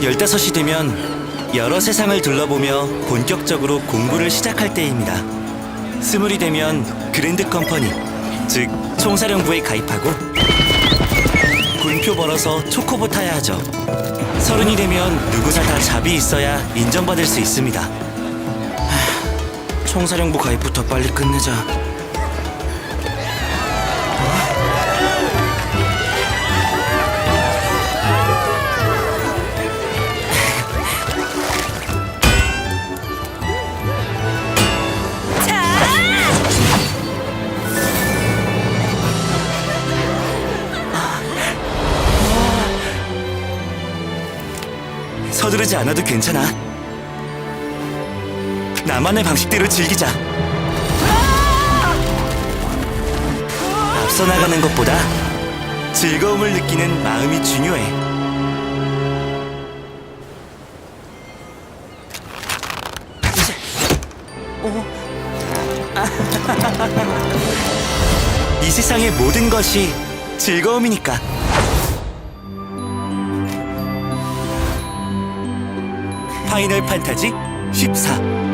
15시 되면 여러 세상을 둘러보며 본격적으로 공부를 시작할 때입니다. 스물이 되면 그랜드 컴퍼니, 즉 총사령부에 가입하고 군표 벌어서 초코보 타야 하죠. 서른이 되면 누구나 다 잡이 있어야 인정받을 수 있습니다. 하, 총사령부 가입부터 빨리 끝내자. 서두르지 않아도 괜찮아. 나만의 방식대로 즐기자. 앞서 나가는 것보다 즐거움을 느끼는 마음이 중요해. 이 세상의 모든 것이 즐거움이니까. 파이널 판타지 14